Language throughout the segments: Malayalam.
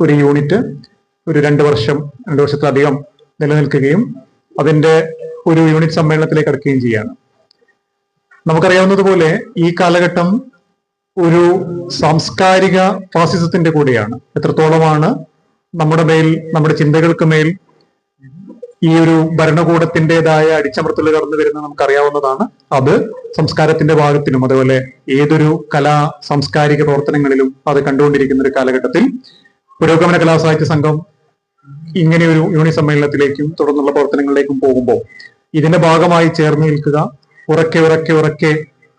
ഒരു യൂണിറ്റ് ഒരു രണ്ട് വർഷം രണ്ട് വർഷത്തിലധികം നിലനിൽക്കുകയും അതിന്റെ ഒരു യൂണിറ്റ് സമ്മേളനത്തിലേക്ക് അടുക്കുകയും ചെയ്യുകയാണ് നമുക്കറിയാവുന്നതുപോലെ ഈ കാലഘട്ടം ഒരു സാംസ്കാരിക ഫാസിസത്തിന്റെ കൂടെയാണ്. എത്രത്തോളമാണ് നമ്മുടെ മേൽ നമ്മുടെ ചിന്തകൾക്ക് മേൽ ഈ ഒരു ഭരണകൂടത്തിന്റെതായ അടിച്ചമർത്തൽ കടന്നു വരുന്നത് നമുക്കറിയാവുന്നതാണ്. അത് സംസ്കാരത്തിന്റെ ഭാഗത്തിനും അതുപോലെ ഏതൊരു കലാ സാംസ്കാരിക പ്രവർത്തനങ്ങളിലും അത് കണ്ടുകൊണ്ടിരിക്കുന്ന ഒരു കാലഘട്ടത്തിൽ പുരോഗമന കലാസാഹിത്യ സംഘം ഇങ്ങനെ ഒരു യൂണി സമ്മേളനത്തിലേക്കും തുടർന്നുള്ള പ്രവർത്തനങ്ങളിലേക്കും പോകുമ്പോൾ ഇതിന്റെ ഭാഗമായി ചേർന്ന് നിൽക്കുക ഉറക്കെ ഉറക്കെ ഉറക്കെ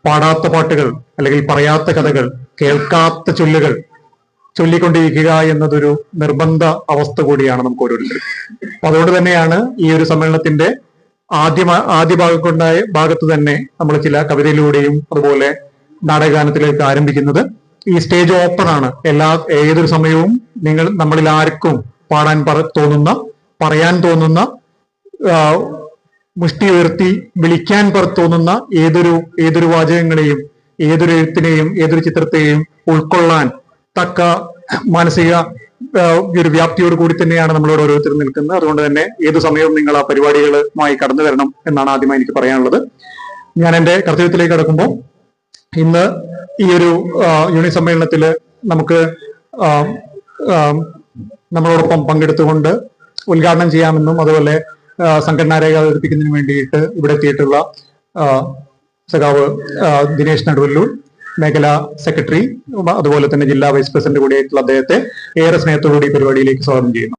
പാടാത്ത പാട്ടുകൾ അല്ലെങ്കിൽ പറയാത്ത കഥകൾ കേൾക്കാത്ത ചൊല്ലുകൾ ചൊല്ലിക്കൊണ്ടിരിക്കുക എന്നതൊരു നിർബന്ധ അവസ്ഥ കൂടിയാണ് നമുക്ക് ഓരോരുത്തരും. അതുകൊണ്ട് തന്നെയാണ് ഈ ഒരു സമ്മേളനത്തിന്റെ ആദ്യ ആദ്യ ഭാഗത്തുണ്ടായ ഭാഗത്ത് തന്നെ നമ്മൾ ചില കവിതയിലൂടെയും അതുപോലെ നാടകഗാനത്തിലേക്ക് ആരംഭിക്കുന്നത്. ഈ സ്റ്റേജ് ഓപ്പൺ ആണ്. എല്ലാ ഏതൊരു സമയവും നിങ്ങൾ നമ്മളിൽ ആർക്കും പാടാൻ പറ തോന്നുന്ന പറയാൻ തോന്നുന്ന മുഷ്ടി ഉയർത്തി വിളിക്കാൻ പറ തോന്നുന്ന ഏതൊരു ഏതൊരു വാചകങ്ങളെയും ഏതൊരു എഴുത്തിനെയും ഏതൊരു ചിത്രത്തെയും ഉൾക്കൊള്ളാൻ തക്ക മാനസിക ഒരു വ്യാപ്തിയോട് കൂടി തന്നെയാണ് നമ്മളോട് ഓരോരുത്തരും നിൽക്കുന്നത്. അതുകൊണ്ട് തന്നെ ഏത് സമയവും നിങ്ങൾ ആ പരിപാടികളുമായി കടന്നു വരണം എന്നാണ് ആദ്യമായി എനിക്ക് പറയാനുള്ളത്. ഞാൻ എന്റെ കർത്തവ്യത്തിലേക്ക് കടക്കുമ്പോൾ ഇന്ന് ഈ ഒരു യൂണിയൻ സമ്മേളനത്തിൽ നമുക്ക് നമ്മളോടൊപ്പം പങ്കെടുത്തുകൊണ്ട് ഉദ്ഘാടനം ചെയ്യാമെന്നും അതുപോലെ സംഘടനാ രേഖ അവതരിപ്പിക്കുന്നതിന് വേണ്ടിയിട്ട് ഇവിടെ എത്തിയിട്ടുള്ള സഖാവ് ദിനേശ് നടുവല്ലൂർ മേഖലാ സെക്രട്ടറി അതുപോലെ തന്നെ ജില്ലാ വൈസ് പ്രസിഡന്റ് കൂടിയായിട്ടുള്ള അദ്ദേഹത്തെ ഏറെ സ്നേഹത്തോടുകൂടി പരിപാടിയിലേക്ക് സ്വാഗതം ചെയ്യുന്നു.